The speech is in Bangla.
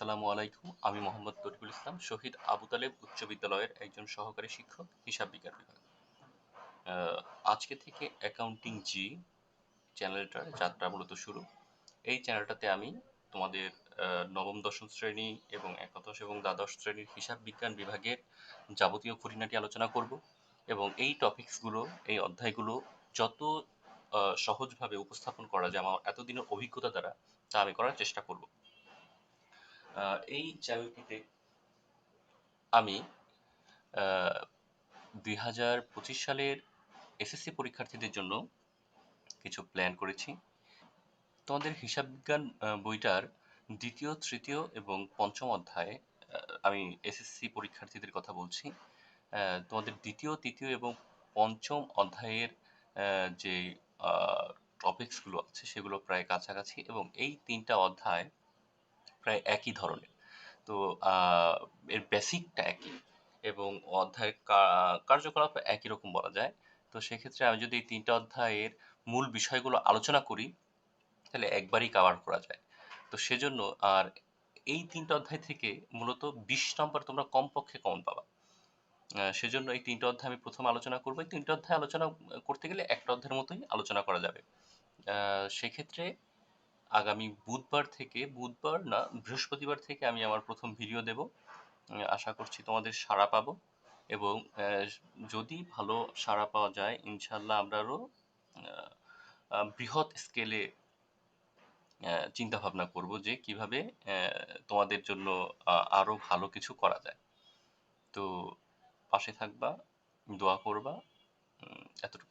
আসসালামু আলাইকুম। আমি মোহাম্মদ তরিকুল ইসলাম, শহীদ আবু তালেব উচ্চ বিদ্যালয়ের একজন সহকারী শিক্ষক, হিসাব বিজ্ঞান বিভাগ। আজকে থেকে অ্যাকাউন্টিং জি চ্যানেলটার যাত্রা মূলত শুরু। এই চ্যানেলটাতে আমি তোমাদের নবম, দশম শ্রেণি এবং একাদশ এবং দ্বাদশ শ্রেণির হিসাব বিজ্ঞান বিভাগের যাবতীয় খুঁটিনাটি আলোচনা করব এবং এই টপিকসগুলো এই অধ্যায়গুলো যত সহজভাবে উপস্থাপন করা যায়, আমার এতদিনের অভিজ্ঞতা দ্বারা তা আমি করার চেষ্টা করব। এই চ্যানেলটিতে আমি দুই হাজার পঁচিশ সালের এসএসসি পরীক্ষার্থীদের জন্য কিছু প্ল্যান করেছি। তোমাদের হিসাব বিজ্ঞান বইটার দ্বিতীয়, তৃতীয় এবং পঞ্চম অধ্যায়ে আমি এসএসসি পরীক্ষার্থীদের কথা বলছি। তোমাদের দ্বিতীয়, তৃতীয় এবং পঞ্চম অধ্যায়ের যে টপিকসগুলো আছে সেগুলো প্রায় কাছাকাছি এবং এই তিনটা অধ্যায় প্রায় একই ধরনের। তো এর বেসিকটা একই এবং অধ্যায়ের কা- কার্যকলাপ একই রকম বলা যায়। তো সেক্ষেত্রে আমি যদি এই তিনটা অধ্যায়ের মূল বিষয়গুলো আলোচনা করি, তাহলে একবারই কভার করা যায়। তো সেজন্য আর এই তিনটা অধ্যায় থেকে মূলত বিশ নম্বর তোমরা কমপক্ষে কমন পাবা। সেজন্য এই তিনটা অধ্যায় আমি প্রথমে আলোচনা করব। এই তিনটা অধ্যায় আলোচনা করতে গেলে একটা অধ্যায়ের মতোই আলোচনা করা যাবে। সেক্ষেত্রে আগামী বুধবার থেকে বুধবার না বৃহস্পতিবার থেকে আমি আমার প্রথম ভিডিও দেব। আশা করছি তোমাদের সাড়া পাবো এবং যদি ভালো সাড়া পাওয়া যায় ইনশাল্লাহ আমরা আরও আহ, আহ, বৃহৎ স্কেলে চিন্তা ভাবনা করব যে কীভাবে তোমাদের জন্য আরও ভালো কিছু করা যায়। তো পাশে থাকবা দোয়া করবা এতটুকু